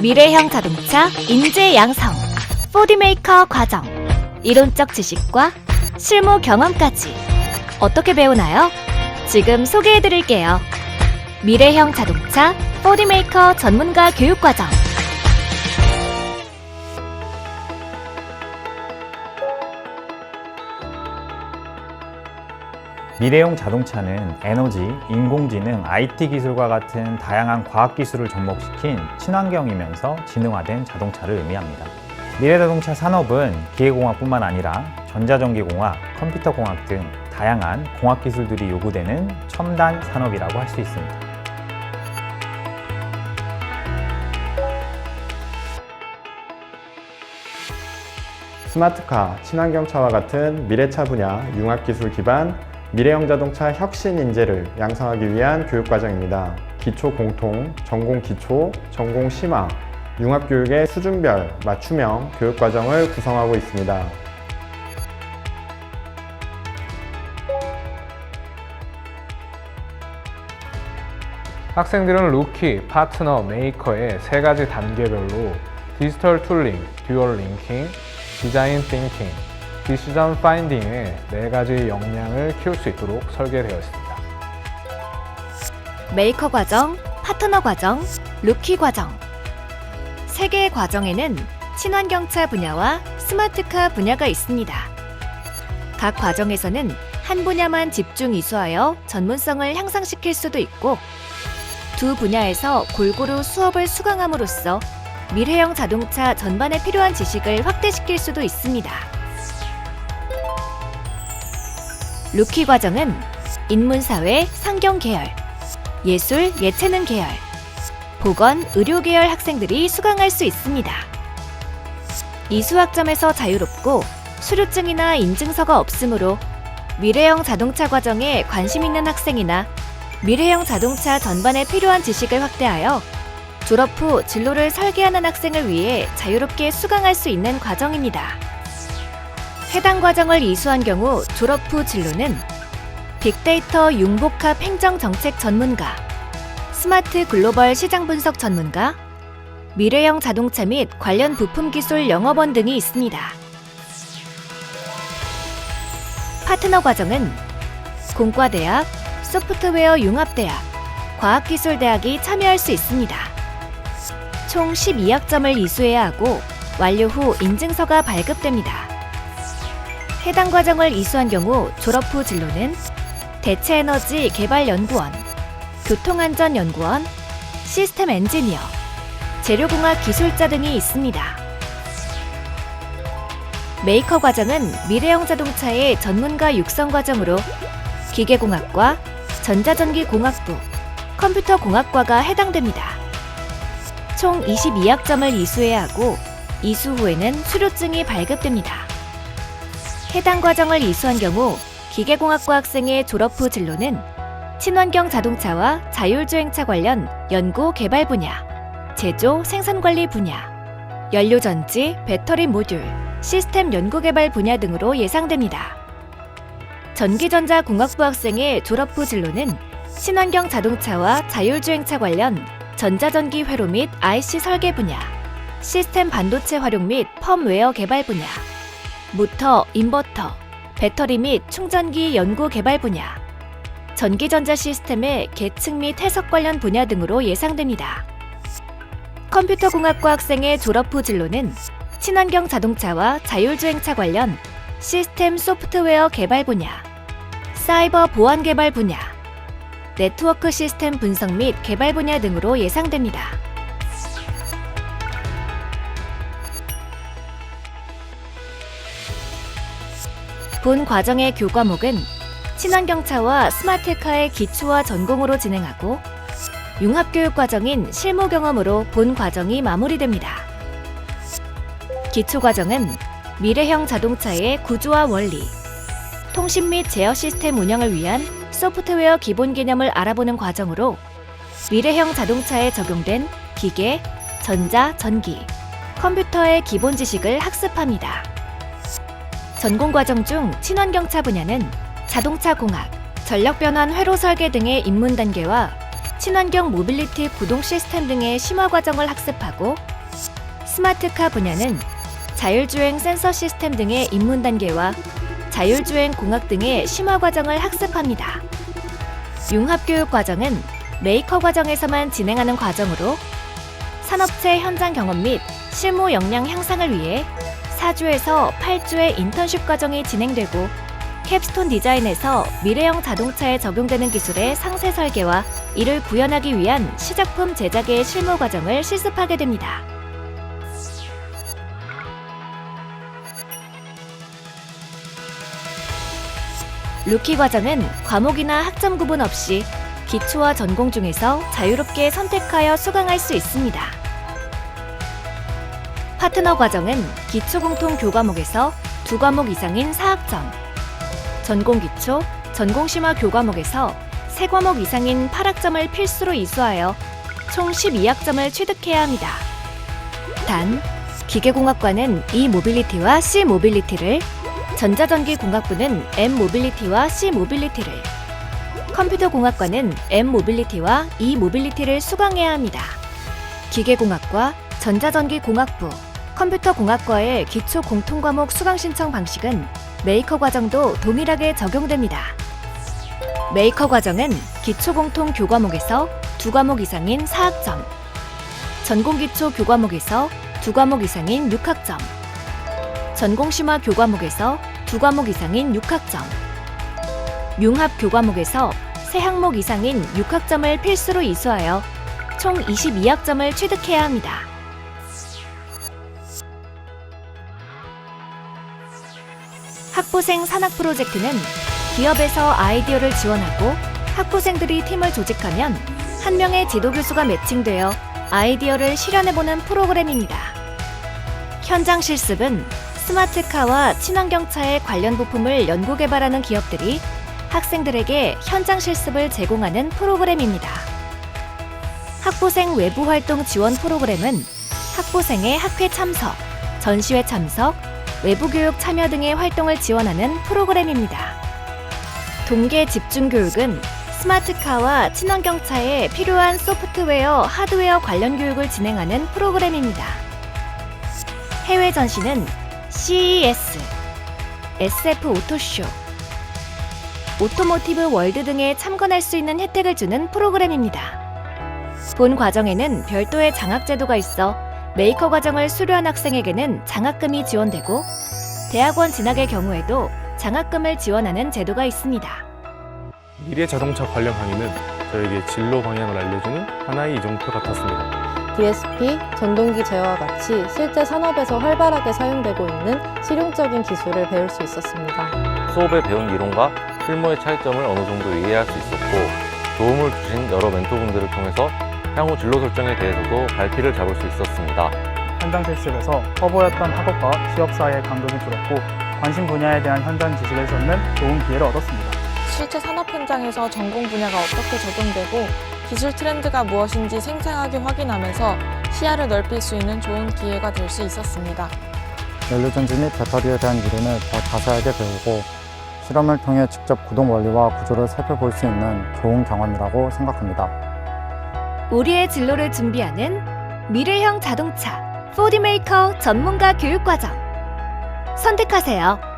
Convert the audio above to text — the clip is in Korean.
미래형 자동차 인재 양성, 4D메이커 과정, 이론적 지식과 실무 경험까지 어떻게 배우나요? 지금 소개해 드릴게요. 미래형 자동차 4D메이커 전문가 교육 과정. 미래용 자동차는 에너지, 인공지능, IT 기술과 같은 다양한 과학 기술을 접목시킨 친환경이면서 지능화된 자동차를 의미합니다. 미래 자동차 산업은 기계공학뿐만 아니라 전자전기공학, 컴퓨터공학 등 다양한 공학 기술들이 요구되는 첨단 산업이라고 할 수 있습니다. 스마트카, 친환경차와 같은 미래차 분야 융합기술 기반 미래형 자동차 혁신 인재를 양성하기 위한 교육과정입니다. 기초 공통, 전공 기초, 전공 심화, 융합교육의 수준별 맞춤형 교육과정을 구성하고 있습니다. 학생들은 루키, 파트너, 메이커의 세 가지 단계별로 디지털 툴링, 듀얼 링킹, 디자인 띵킹, 디시전 파인딩의 네 가지 역량을 키울 수 있도록 설계되어 있습니다. 메이커 과정, 파트너 과정, 루키 과정. 세 개의 과정에는 친환경차 분야와 스마트카 분야가 있습니다. 각 과정에서는 한 분야만 집중 이수하여 전문성을 향상시킬 수도 있고 두 분야에서 골고루 수업을 수강함으로써 미래형 자동차 전반에 필요한 지식을 확대시킬 수도 있습니다. 루키 과정은 인문사회, 상경 계열, 예술, 예체능 계열, 보건, 의료 계열 학생들이 수강할 수 있습니다. 이 수학점에서 자유롭고 수료증이나 인증서가 없으므로 미래형 자동차 과정에 관심 있는 학생이나 미래형 자동차 전반에 필요한 지식을 확대하여 졸업 후 진로를 설계하는 학생을 위해 자유롭게 수강할 수 있는 과정입니다. 해당 과정을 이수한 경우 졸업 후 진로는 빅데이터 융복합 행정 정책 전문가, 스마트 글로벌 시장 분석 전문가, 미래형 자동차 및 관련 부품 기술 영업원 등이 있습니다. 파트너 과정은 공과대학, 소프트웨어 융합대학, 과학기술대학이 참여할 수 있습니다. 총 12학점을 이수해야 하고 완료 후 인증서가 발급됩니다. 해당 과정을 이수한 경우 졸업 후 진로는 대체에너지 개발연구원, 교통안전연구원, 시스템 엔지니어, 재료공학 기술자 등이 있습니다. 메이커 과정은 미래형 자동차의 전문가 육성 과정으로 기계공학과, 전자전기공학부, 컴퓨터공학과가 해당됩니다. 총 22학점을 이수해야 하고 이수 후에는 수료증이 발급됩니다. 해당 과정을 이수한 경우 기계공학과 학생의 졸업 후 진로는 친환경 자동차와 자율주행차 관련 연구 개발 분야, 제조 생산 관리 분야, 연료 전지, 배터리 모듈, 시스템 연구 개발 분야 등으로 예상됩니다. 전기전자 공학부 학생의 졸업 후 진로는 친환경 자동차와 자율주행차 관련 전자전기 회로 및 IC 설계 분야, 시스템 반도체 활용 및 펌웨어 개발 분야, 모터, 인버터, 배터리 및 충전기 연구 개발 분야, 전기전자 시스템의 계층 및 해석 관련 분야 등으로 예상됩니다. 컴퓨터공학과 학생의 졸업 후 진로는 친환경 자동차와 자율주행차 관련 시스템 소프트웨어 개발 분야, 사이버 보안 개발 분야, 네트워크 시스템 분석 및 개발 분야 등으로 예상됩니다. 본 과정의 교과목은 친환경차와 스마트카의 기초와 전공으로 진행하고 융합교육 과정인 실무 경험으로 본 과정이 마무리됩니다. 기초 과정은 미래형 자동차의 구조와 원리, 통신 및 제어 시스템 운영을 위한 소프트웨어 기본 개념을 알아보는 과정으로 미래형 자동차에 적용된 기계, 전자, 전기, 컴퓨터의 기본 지식을 학습합니다. 전공 과정 중 친환경차 분야는 자동차 공학, 전력 변환 회로 설계 등의 입문 단계와 친환경 모빌리티 구동 시스템 등의 심화 과정을 학습하고 스마트카 분야는 자율주행 센서 시스템 등의 입문 단계와 자율주행 공학 등의 심화 과정을 학습합니다. 융합교육 과정은 메이커 과정에서만 진행하는 과정으로 산업체 현장 경험 및 실무 역량 향상을 위해 4주에서 8주의 인턴십 과정이 진행되고 캡스톤 디자인에서 미래형 자동차에 적용되는 기술의 상세 설계와 이를 구현하기 위한 시작품 제작의 실무 과정을 실습하게 됩니다. 루키 과정은 과목이나 학점 구분 없이 기초와 전공 중에서 자유롭게 선택하여 수강할 수 있습니다. 파트너 과정은 기초 공통 교과목에서 두 과목 이상인 4학점, 전공 기초, 전공 심화 교과목에서 세 과목 이상인 8학점을 필수로 이수하여 총 12학점을 취득해야 합니다. 단, 기계공학과는 E 모빌리티와 C 모빌리티를, 전자전기공학부는 M 모빌리티와 C 모빌리티를, 컴퓨터공학과는 M 모빌리티와 E 모빌리티를 수강해야 합니다. 기계공학과, 전자전기공학부, 컴퓨터공학과의 기초 공통과목 수강 신청 방식은 메이커 과정도 동일하게 적용됩니다. 메이커 과정은 기초 공통 교과목에서 두 과목 이상인 4학점, 전공 기초 교과목에서 두 과목 이상인 6학점, 전공 심화 교과목에서 두 과목 이상인 6학점, 융합 교과목에서 세 항목 이상인 6학점을 필수로 이수하여 총 22학점을 취득해야 합니다. 학부생 산학 프로젝트는 기업에서 아이디어를 지원하고 학부생들이 팀을 조직하면 한 명의 지도 교수가 매칭되어 아이디어를 실현해보는 프로그램입니다. 현장 실습은 스마트카와 친환경차의 관련 부품을 연구 개발하는 기업들이 학생들에게 현장 실습을 제공하는 프로그램입니다. 학부생 외부 활동 지원 프로그램은 학부생의 학회 참석, 전시회 참석, 외부 교육 참여 등의 활동을 지원하는 프로그램입니다. 동계 집중 교육은 스마트카와 친환경차에 필요한 소프트웨어, 하드웨어 관련 교육을 진행하는 프로그램입니다. 해외 전시는 CES, SF 오토쇼, 오토모티브 월드 등에 참관할 수 있는 혜택을 주는 프로그램입니다. 본 과정에는 별도의 장학 제도가 있어 메이커 과정을 수료한 학생에게는 장학금이 지원되고 대학원 진학의 경우에도 장학금을 지원하는 제도가 있습니다. 미래 자동차 관련 강의는 저에게 진로 방향을 알려주는 하나의 이정표 같았습니다. DSP, 전동기 제어와 같이 실제 산업에서 활발하게 사용되고 있는 실용적인 기술을 배울 수 있었습니다. 수업에 배운 이론과 실무의 차이점을 어느 정도 이해할 수 있었고 도움을 주신 여러 멘토분들을 통해서 향후 진로 설정에 대해서도 갈피를 잡을 수 있었습니다. 현장 실습에서 허브였던 학업과 취업 사이의 간극이 줄었고 관심 분야에 대한 현장 지식을 쌓는 좋은 기회를 얻었습니다. 실제 산업 현장에서 전공 분야가 어떻게 적용되고 기술 트렌드가 무엇인지 생생하게 확인하면서 시야를 넓힐 수 있는 좋은 기회가 될 수 있었습니다. 연료전지 및 배터리에 대한 이론을 더 자세하게 배우고 실험을 통해 직접 구동 원리와 구조를 살펴볼 수 있는 좋은 경험이라고 생각합니다. 우리의 진로를 준비하는 미래형 자동차 4D 메이커 전문가 교육과정 선택하세요.